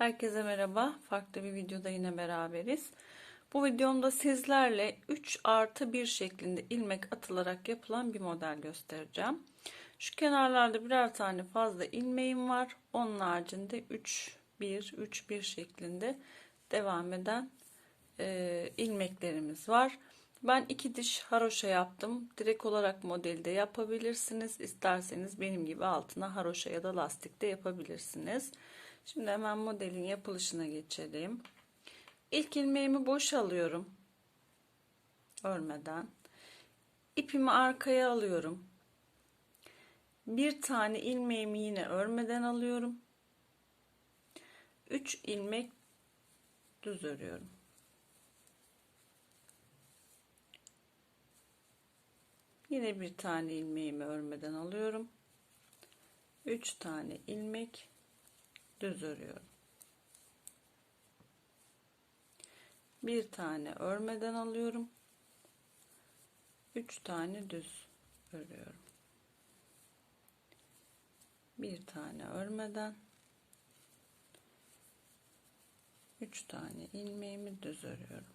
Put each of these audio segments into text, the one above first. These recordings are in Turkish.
Herkese merhaba. Farklı bir videoda yine beraberiz. Bu videomda sizlerle 3 artı 1 şeklinde ilmek atılarak yapılan bir model göstereceğim. Şu kenarlarda birer tane fazla ilmeğim var. Onun haricinde 3 1 3 1 şeklinde devam eden e, ilmeklerimiz var. Ben iki diş haroşa yaptım. Direkt olarak modelde yapabilirsiniz. İsterseniz benim gibi altına haroşa ya da lastik de yapabilirsiniz. Şimdi hemen modelin yapılışına geçelim. İlk ilmeğimi boş alıyorum. Örmeden. İpimi arkaya alıyorum. Bir tane ilmeğimi yine örmeden alıyorum. 3 ilmek düz örüyorum. Yine bir tane ilmeğimi örmeden alıyorum. 3 tane ilmek düz örüyorum. Bir tane örmeden alıyorum. 3 tane düz örüyorum. Bir tane örmeden 3 tane ilmeğimi düz örüyorum.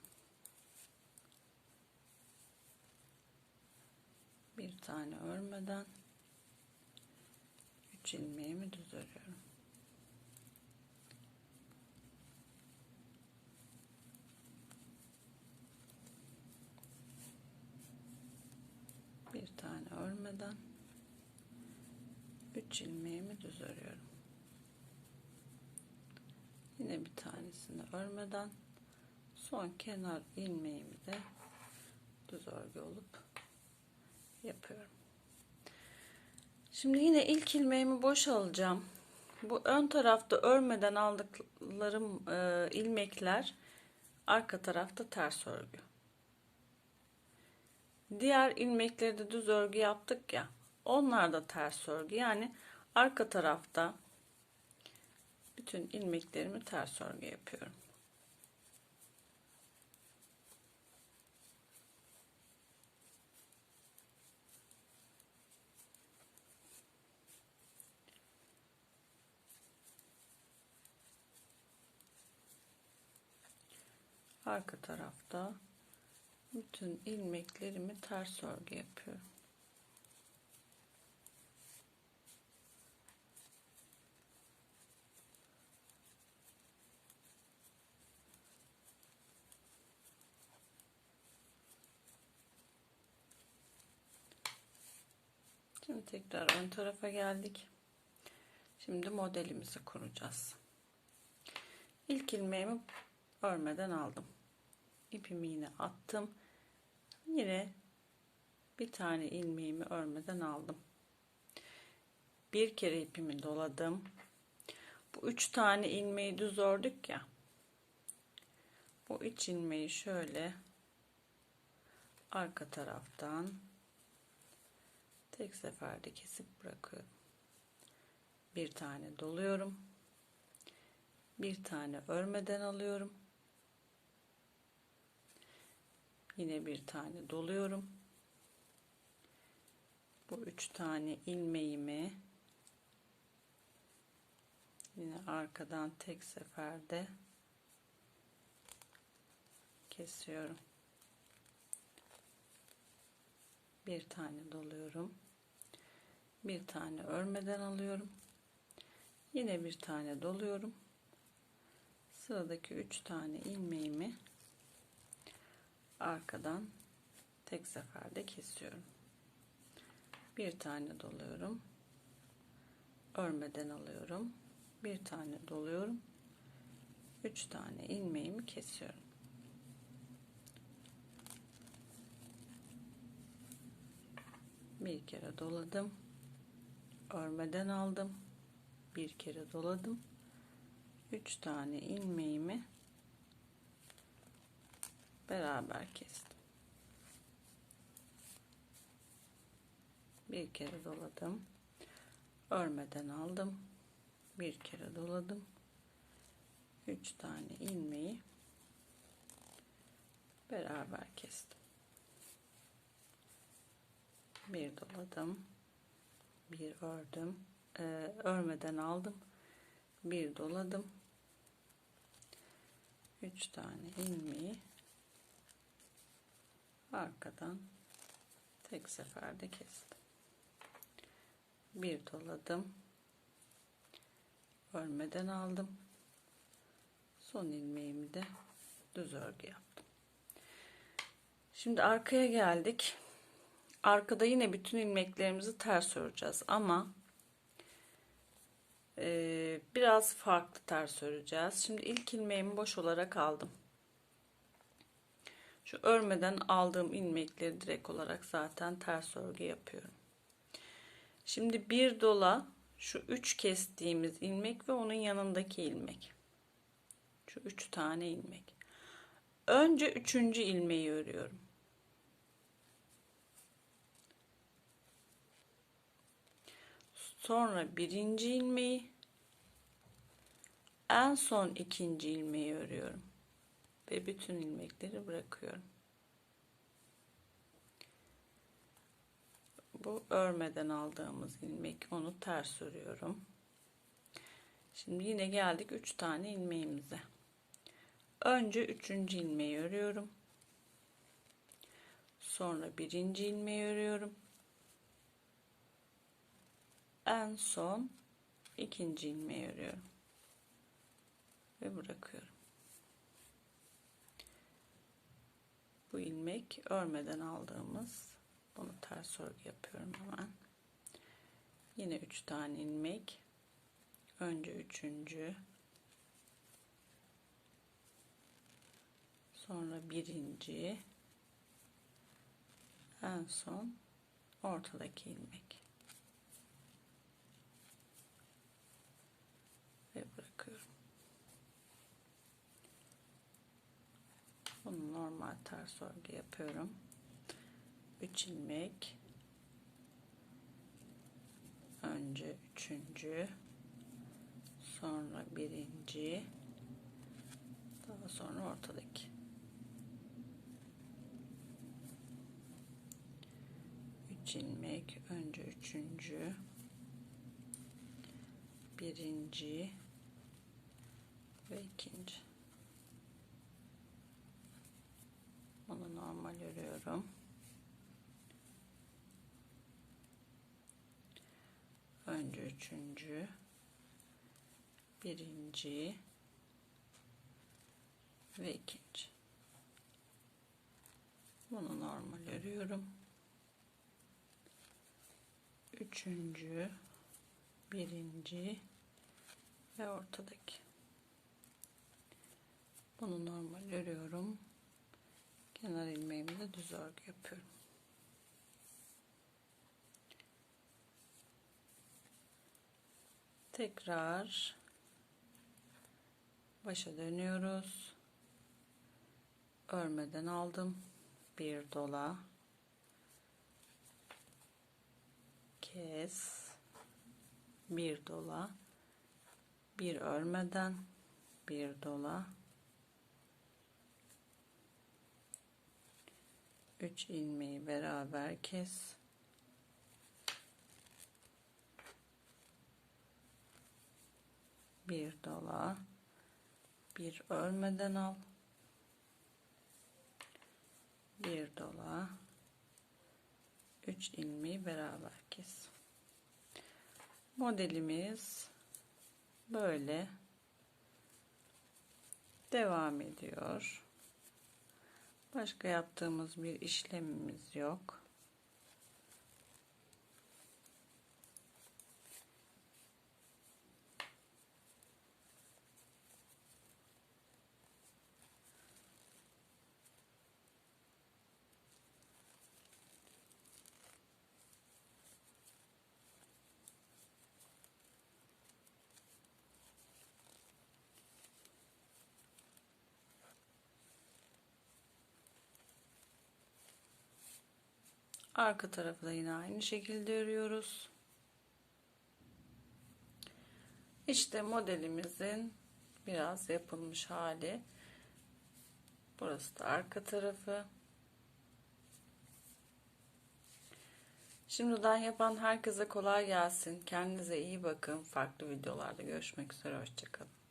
Bir tane örmeden 3 ilmeğimi düz örüyorum. bir tane örmeden 3 ilmeğimi düz örüyorum. Yine bir tanesini örmeden son kenar ilmeğimi de düz örgü olup yapıyorum. Şimdi yine ilk ilmeğimi boş alacağım. Bu ön tarafta örmeden aldıklarım e, ilmekler arka tarafta ters örgü. Diğer ilmekleri de düz örgü yaptık ya. Onlar da ters örgü. Yani arka tarafta bütün ilmeklerimi ters örgü yapıyorum. Arka tarafta bütün ilmeklerimi ters örgü yapıyorum. Şimdi tekrar ön tarafa geldik. Şimdi modelimizi kuracağız. İlk ilmeğimi örmeden aldım. İpimi yine attım. Yine bir tane ilmeğimi örmeden aldım. Bir kere ipimi doladım. Bu üç tane ilmeği düz ördük ya. Bu üç ilmeği şöyle arka taraftan tek seferde kesip bırakıyorum. Bir tane doluyorum. Bir tane örmeden alıyorum. Yine bir tane doluyorum. Bu üç tane ilmeğimi yine arkadan tek seferde kesiyorum. Bir tane doluyorum. Bir tane örmeden alıyorum. Yine bir tane doluyorum. Sıradaki üç tane ilmeğimi arkadan tek seferde kesiyorum. Bir tane doluyorum. Örmeden alıyorum. Bir tane doluyorum. Üç tane ilmeğimi kesiyorum. Bir kere doladım. Örmeden aldım. Bir kere doladım. Üç tane ilmeğimi beraber kestim. Bir kere doladım. Örmeden aldım. Bir kere doladım. Üç tane ilmeği beraber kestim. Bir doladım. Bir ördüm. Ee, örmeden aldım. Bir doladım. 3 tane ilmeği arkadan tek seferde kestim. Bir doladım. Örmeden aldım. Son ilmeğimi de düz örgü yaptım. Şimdi arkaya geldik. Arkada yine bütün ilmeklerimizi ters öreceğiz ama biraz farklı ters öreceğiz. Şimdi ilk ilmeğimi boş olarak aldım. Şu örmeden aldığım ilmekleri direkt olarak zaten ters örgü yapıyorum. Şimdi bir dola şu üç kestiğimiz ilmek ve onun yanındaki ilmek. Şu üç tane ilmek. Önce üçüncü ilmeği örüyorum. Sonra birinci ilmeği en son ikinci ilmeği örüyorum ve bütün ilmekleri bırakıyorum. Bu örmeden aldığımız ilmek onu ters örüyorum. Şimdi yine geldik 3 tane ilmeğimize. Önce 3. ilmeği örüyorum. Sonra birinci ilmeği örüyorum. En son ikinci ilmeği örüyorum. Ve bırakıyorum. Bu ilmek örmeden aldığımız bunu ters örgü yapıyorum hemen. Yine 3 tane ilmek. Önce üçüncü. Sonra birinci. En son ortadaki ilmek. Ve bırakıyorum. Ters örgü yapıyorum. 3 ilmek. Önce üçüncü. Sonra birinci. Daha sonra ortadaki. Üç ilmek. Önce üçüncü. Birinci. Ve ikinci. Normal örüyorum. Önce üçüncü, birinci ve ikinci. Bunu normal örüyorum. Üçüncü, birinci ve ortadaki. Bunu normal örüyorum. Kenar ilmeğimi de düz örgü yapıyorum. Tekrar başa dönüyoruz. Örmeden aldım. Bir dola. Kes. Bir dola. Bir örmeden. Bir dola. 3 ilmeği beraber kes. Bir dola. Bir örmeden al. Bir dola. 3 ilmeği beraber kes. Modelimiz böyle devam ediyor. Başka yaptığımız bir işlemimiz yok. Arka tarafı da yine aynı şekilde örüyoruz. İşte modelimizin biraz yapılmış hali. Burası da arka tarafı. Şimdiden yapan herkese kolay gelsin. Kendinize iyi bakın. Farklı videolarda görüşmek üzere. Hoşçakalın.